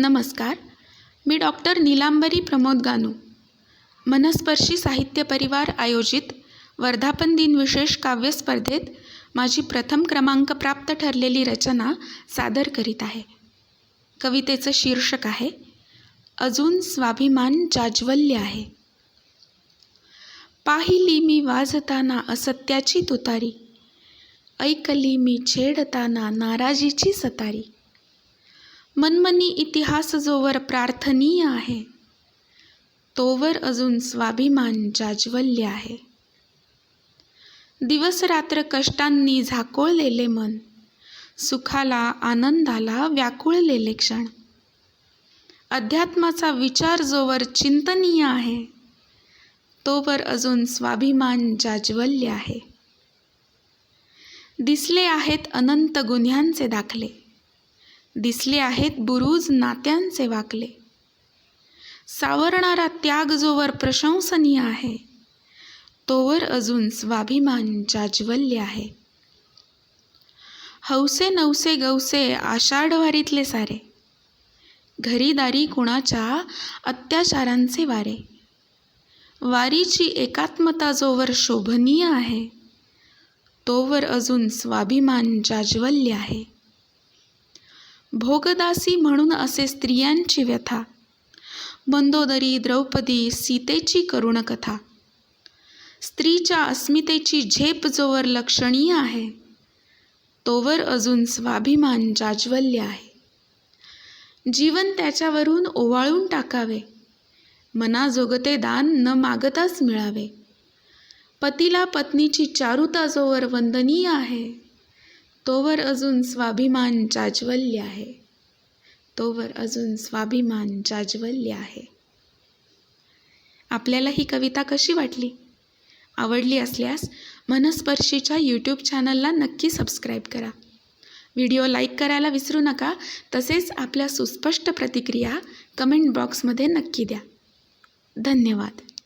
नमस्कार. मी डॉक्टर नीलांबरी प्रमोद गानू. मनस्पर्शी साहित्य परिवार आयोजित वर्धापन दिन विशेष काव्य स्पर्धेत माझी प्रथम क्रमांक प्राप्त ठरलेली रचना सादर करीत आहे. कवितेचं शीर्षक आहे अजून स्वाभिमान जाज्वल्य आहे. पाहिली मी वाजताना असत्याची तुतारी ऐकली मी छेडताना नाराजीची सतारी. मनमनी इतिहास जोवर प्रार्थनीय आहे तोवर अजून स्वाभिमान जाज्वल्य आहे. दिवसरात्र कष्टांनी झाकोळलेले मन सुखाला आनंदाला व्याकुळलेले क्षण. अध्यात्माचा विचार जोवर चिंतनीय आहे तोवर अजून स्वाभिमान जाज्वल्य आहे. दिसले आहेत अनंत गुन्ह्यांचे दाखले दिसले आहेत बुरुज नात्यांचे वाकले. सावरणारा त्याग जोवर प्रशंसनीय आहे तोवर अजून स्वाभिमान जाज्वल्य आहे. हौसे नवसे गवसे आषाढवारीतले सारे. घरीदारी कुणाच्या अत्याचारांचे वारे. वारीची एकात्मता जोवर शोभनीय आहे तोवर अजून स्वाभिमान जाज्वल्य आहे. भोगदासी म्हणून असे स्त्रियांची व्यथा. मंदोदरी द्रौपदी सीतेची करुणकथा. स्त्रीच्या अस्मितेची झेप जोवर लक्षणीय आहे. तोवर अजून स्वाभिमान जाज्वल्य आहे. जीवन त्याच्यावरून ओवाळून टाकावे. मनाजोगते दान न मागताच मिळावे. पतीला पत्नीची चारुता जोवर वंदनीय आहे. तोवर अजून स्वाभिमान जाज्वल्य आहे. तोवर अजून स्वाभिमान जाज्वल्य आहे. आपल्याला ही कविता कशी वाटली? आवडली असल्यास मनस्पर्शीच्या यूट्यूब चॅनलला नक्की सबस्क्राईब करा. व्हिडिओ लाईक करायला विसरू नका तसेच आपल्या सुस्पष्ट प्रतिक्रिया कमेंट बॉक्समध्ये नक्की द्या. धन्यवाद.